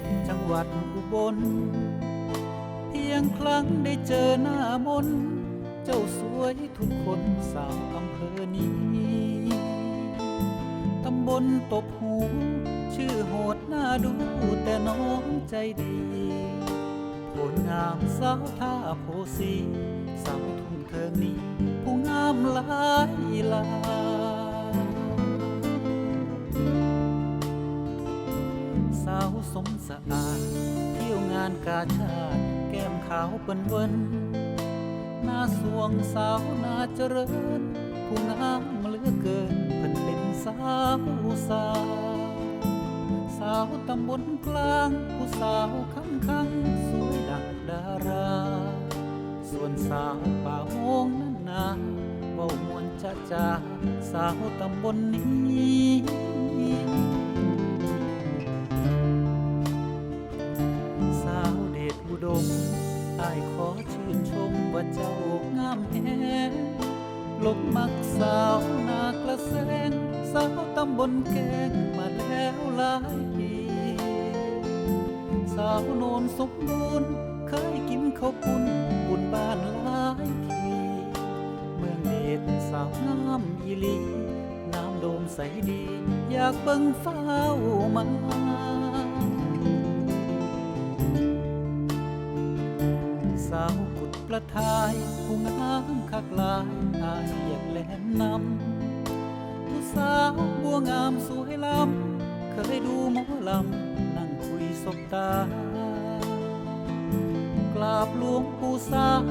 ตจังหวัดอุบล เพียงครั้งได้เจอหน้ามน เจ้าสวยทุกคนสาวอำเภอนี้ ตำบลตบหู ชื่อโหดหน้าดูแต่น้องใจดีผลงามสาวท่าโพสีสาวทุ่งเทิงนี้ ผู้งามหลายลา สาวสมสะอาด เที่ยวงานกาชาติแก้มขาวเปิ้นเวินหน้าสวงสาวนาเจริญ ผู้งามเหลือเกินเพิ่นเป็นสาวสาวสาวตำบลกลางผู้สาวคังคังสวยดังดารา ส่วนสาวป่าโมงนั้นนาเว้ามวนจ้าจ้าสาวตำบลนี้ ดชอุดมอายขอชื่นชมว่าเจ้างามแฮงหลบมักสาวนากระแสงสาวตำบลแกงมาแล้วหลายปีสาวโนนสมบูรณ์เคยกินข้าวปุ้นบุญบ้านหลายทีเมืองเดชสาวงามอีลีน้ำโดมใสดี อยากเบิ่งฟ้าวมา ระทายผู้งามคักลายอายอยากแล่นำผู้สาวบัวงามสวยล้ำเคยดูหมอลำนั่งคุยสบตากราบหลวงปู่สาย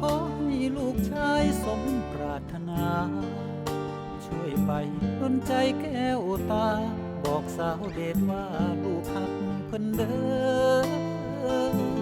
ขอให้ลูกชายสมปรารถนา ช่วยไปดนใจแก้วตา บอกสาวเดชว่าลูกหักเพิ่นเด้อ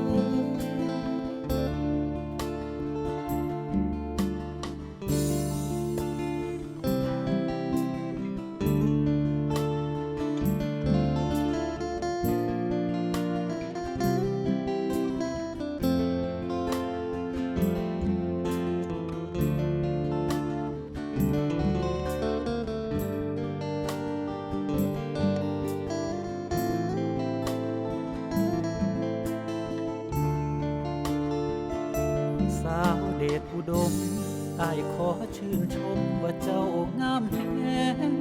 อุดมอายขอชื่นชมว่าเจ้างามแหง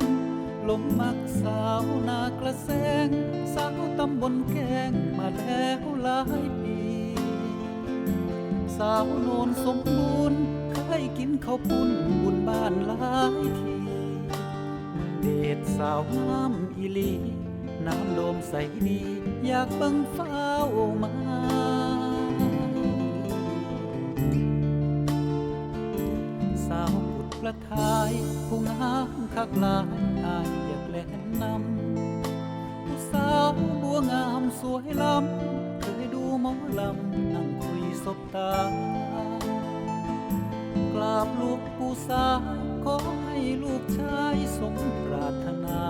ลมมักสาวนากระแสง สาวตำบลแกงมาแล้วหลายปี สาวโนนสมบูรณ์เคยกินข้าวปุ้นบุญบ้านหลายทีเดชสาวงามอีลี น้ำโดมใสดีอยากเบิ่งฟ้าวมา รประทายผู้งามคักลายอายอยากแล่นนำผู้สาวบัวงามสวยล้ำเคยดูหมอลำนั่งคุยสบตากราบลูกผู้สายขอให้ลูกชายสมปรารถนา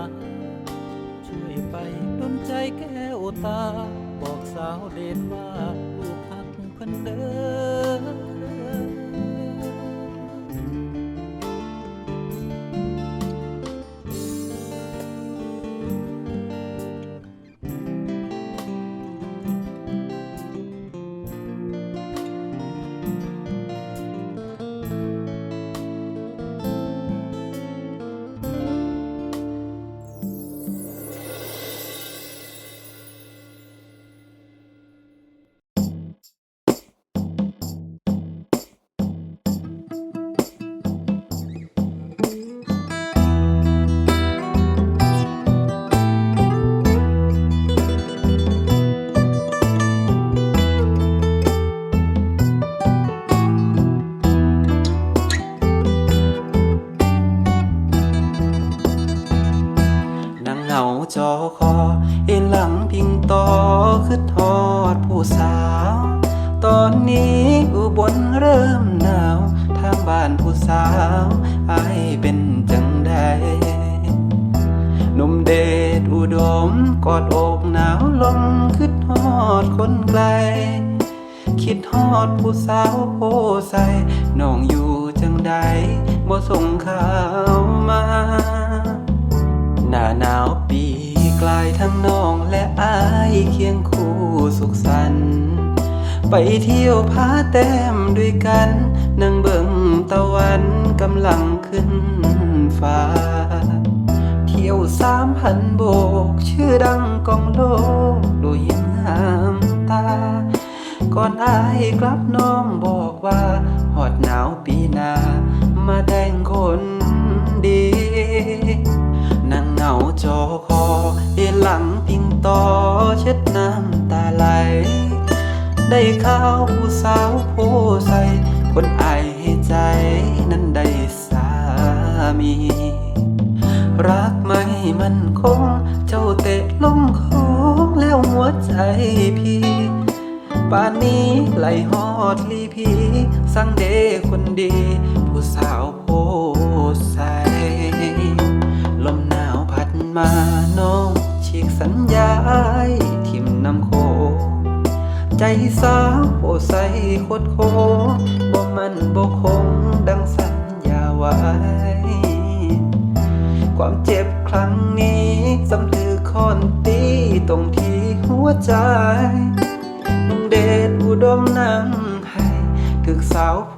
ช่วยไปดนใจแก้วตา บอกสาวเด่นว่าลูกหักเพิ่นเด้อ จอคอเอ็นหลังพิงต่อคือทอดผู้สาว ตอนนี้อุบลเริ่มหนาว ทางบ้านผู้สาวอายเป็นจังใดหนุ่มเดชอุดมกอดอกหนาวลมคือทอดคนไกล คิดฮอดผู้สาวโพใสน้องอยู่จังใดบ่ส่งข่าวมาหน้าหนาวปี กลายทั้งน้องและอายเคียงคู่สุขสันต์ไปเที่ยวพาแต้มด้วยกัน นั่งเบิ่งตะวันกำลังขึ้นฟ้า เที่ยวสามพันโบก ชื่อดังกองโลกดูยิ้มงามตา ก่อนอายกลับน้องบอกว่า หอดหนาวปีนา มาแต่งคน ข้าวผู้สาวโพใส่คนอายให้ใจนั้นได้สามี รักไม่มันคง เจ้าเตะลงโค้งแล้วหัวใจพี่ป่านนี้ไหลหอดลีพีสั่งเดคนดี ผู้สาวโพใสลมหนาวพัดมา สาวโพใสโคตรโคบ่มันบ่คงดังสัญญาไว้ ความเจ็บครั้งนี้สำถือคอนตีตรงที่หัวใจนุ่งเดชอุดมนั่งให้ถึกสาวโพ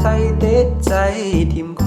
ใส่เด็ดใจทิมโค